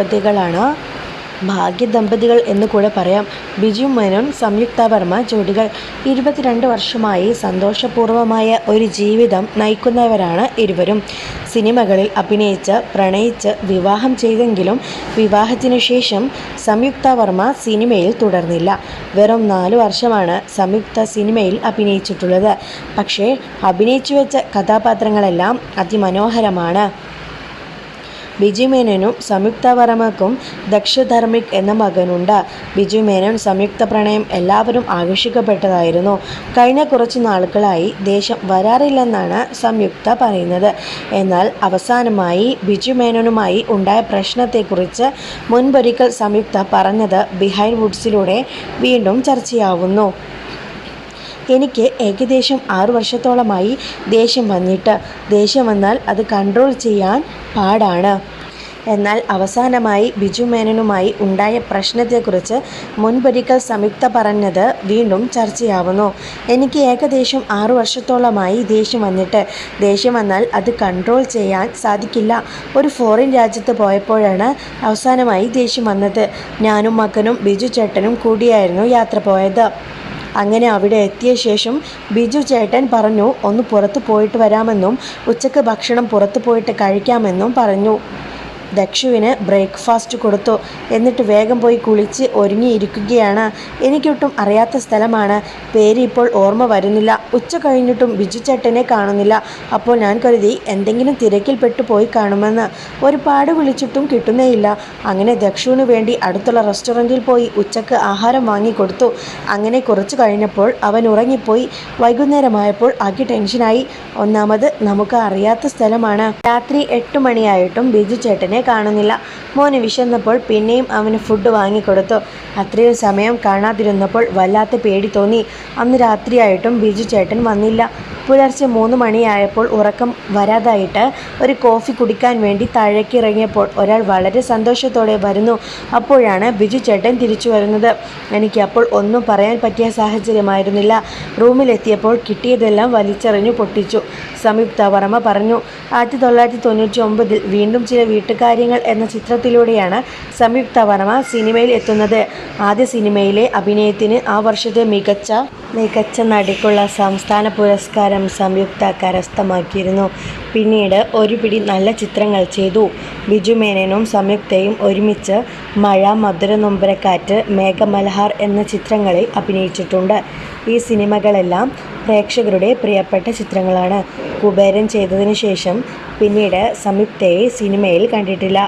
ദമ്പതികളാണ്. ഭാഗ്യ ദമ്പതികൾ എന്ന് കൂടെ പറയാം. ബിജു മേനോൻ സംയുക്ത വർമ്മ ജോഡികൾ. ഇരുപത്തിരണ്ട് വർഷമായി സന്തോഷപൂർവമായ ഒരു ജീവിതം നയിക്കുന്നവരാണ് ഇരുവരും. സിനിമകളിൽ അഭിനയിച്ച് പ്രണയിച്ച് വിവാഹം ചെയ്തെങ്കിലും വിവാഹത്തിനു ശേഷം സംയുക്ത വർമ്മ സിനിമയിൽ തുടർന്നില്ല. വെറും നാല് വർഷമാണ് സംയുക്ത സിനിമയിൽ അഭിനയിച്ചിട്ടുള്ളത്. പക്ഷേ അഭിനയിച്ചു വെച്ച കഥാപാത്രങ്ങളെല്ലാം അതിമനോഹരമാണ്. ബിജു മേനോനും സംയുക്ത വർമ്മക്കും ദക്ഷധർമ്മിക് എന്ന മകനുണ്ട്. ബിജുമേനോൻ സംയുക്ത പ്രണയം എല്ലാവരും ആകർഷിക്കപ്പെട്ടതായിരുന്നു കഴിഞ്ഞ കുറച്ച് നാളുകളായി ദേശം വരാറില്ലെന്നാണ് സംയുക്ത പറയുന്നത്. എന്നാൽ അവസാനമായി ബിജുമേനോനുമായി ഉണ്ടായ പ്രശ്നത്തെക്കുറിച്ച് മുൻപൊരിക്കൽ സംയുക്ത പറഞ്ഞത് ബിഹൈൻഡ് വുഡ്സിലൂടെ വീണ്ടും ചർച്ചയാവുന്നു. എനിക്ക് ഏകദേശം ആറു വർഷത്തോളമായി ദേഷ്യം വന്നിട്ട്. ദേഷ്യം വന്നാൽ അത് കൺട്രോൾ ചെയ്യാൻ പാടാണ്. എന്നാൽ അവസാനമായി ബിജു മേനനുമായി ഉണ്ടായ പ്രശ്നത്തെക്കുറിച്ച് മുൻപൊരിക്കൽ സംയുക്ത പറഞ്ഞത് വീണ്ടും ചർച്ചയാവുന്നു. എനിക്ക് ഏകദേശം ആറു വർഷത്തോളമായി ദേഷ്യം വന്നിട്ട്. ദേഷ്യം വന്നാൽ അത് കൺട്രോൾ ചെയ്യാൻ സാധിക്കില്ല. ഒരു ഫോറിൻ രാജ്യത്ത് പോയപ്പോഴാണ് അവസാനമായി ദേഷ്യം വന്നത്. ഞാനും മകനും ബിജു ചേട്ടനും കൂടിയായിരുന്നു യാത്ര പോയത്. അങ്ങനെ അവിടെ എത്തിയ ശേഷം ബിജു ചേട്ടൻ പറഞ്ഞു ഒന്ന് പുറത്ത് പോയിട്ട് വരാമെന്നും ഉച്ചയ്ക്ക് ഭക്ഷണം പുറത്ത് പോയിട്ട് കഴിക്കാമെന്നും പറഞ്ഞു. ദക്ഷുവിന് ബ്രേക്ക്ഫാസ്റ്റ് കൊടുത്തു. എന്നിട്ട് വേഗം പോയി കുളിച്ച് ഒരുങ്ങിയിരിക്കുകയാണ്. എനിക്കൊട്ടും അറിയാത്ത സ്ഥലമാണ്. പേര് ഇപ്പോൾ ഓർമ്മ വരുന്നില്ല. ഉച്ച കഴിഞ്ഞിട്ടും ബിജു ചേട്ടനെ കാണുന്നില്ല. അപ്പോൾ ഞാൻ കരുതി എന്തെങ്കിലും തിരക്കിൽപ്പെട്ടു പോയി കാണുമെന്ന്. ഒരുപാട് വിളിച്ചിട്ടും കിട്ടുന്നേയില്ല. അങ്ങനെ ദക്ഷുവിന് വേണ്ടി അടുത്തുള്ള റെസ്റ്റോറന്റിൽ പോയി ഉച്ചയ്ക്ക് ആഹാരം വാങ്ങിക്കൊടുത്തു അങ്ങനെ കുറച്ച് കഴിഞ്ഞപ്പോൾ അവൻ ഉറങ്ങിപ്പോയി. വൈകുന്നേരമായപ്പോൾ ആകെ ടെൻഷനായി. ഒന്നാമത് നമുക്ക് അറിയാത്ത സ്ഥലമാണ്. രാത്രി എട്ട് മണിയായിട്ടും ബിജു ചേട്ടനെ കാണുന്നില്ല. മോന് വിശന്നപ്പോൾ പിന്നെയും അവന് ഫുഡ് വാങ്ങിക്കൊടുത്തു. അത്രയും സമയം കാണാതിരുന്നപ്പോൾ വല്ലാത്ത പേടി തോന്നി. അന്ന് രാത്രിയായിട്ടും ബിജു ചേട്ടൻ വന്നില്ല. പുലർച്ചെ മൂന്ന് മണിയായപ്പോൾ ഉറക്കം വരാതായിട്ട് ഒരു കോഫി കുടിക്കാൻ വേണ്ടി താഴേക്ക് ഇറങ്ങിയപ്പോൾ ഒരാൾ വളരെ സന്തോഷത്തോടെ വരുന്നു. അപ്പോഴാണ് ബിജു ചേട്ടൻ തിരിച്ചു വരുന്നത്. എനിക്ക് അപ്പോൾ ഒന്നും പറയാൻ പറ്റിയ സാഹചര്യമായിരുന്നില്ല. റൂമിലെത്തിയപ്പോൾ കിട്ടിയതെല്ലാം വലിച്ചെറിഞ്ഞു പൊട്ടിച്ചു. സംയുക്ത വർമ്മ പറഞ്ഞു ആയിരത്തി തൊള്ളായിരത്തി തൊണ്ണൂറ്റി ഒമ്പതിൽ വീണ്ടും ചില വീട്ടുകാര്യങ്ങൾ എന്ന ചിത്രത്തിലൂടെയാണ് സംയുക്ത വർമ്മ സിനിമയിൽ എത്തുന്നത്. ആദ്യ സിനിമയിലെ അഭിനയത്തിന് ആ വർഷത്തെ മികച്ച മികച്ച നടിക്കുള്ള സംസ്ഥാന പുരസ്കാരം സംയുക്ത കരസ്ഥമാക്കിയിരുന്നു പിന്നീട് ഒരു പിടി നല്ല ചിത്രങ്ങൾ ചെയ്തു. ബിജു മേനനും സംയുക്തയും ഒരുമിച്ച് മഴ മധുര നൊമ്പരക്കാറ്റ് മേഘമൽഹാർ എന്ന ചിത്രങ്ങളിൽ അഭിനയിച്ചിട്ടുണ്ട്. ഈ സിനിമകളെല്ലാം പ്രേക്ഷകരുടെ പ്രിയപ്പെട്ട ചിത്രങ്ങളാണ്. കുബേരൻ ചെയ്തതിനു ശേഷം പിന്നീട് സംയുക്തയെ സിനിമയിൽ കണ്ടിട്ടില്ല.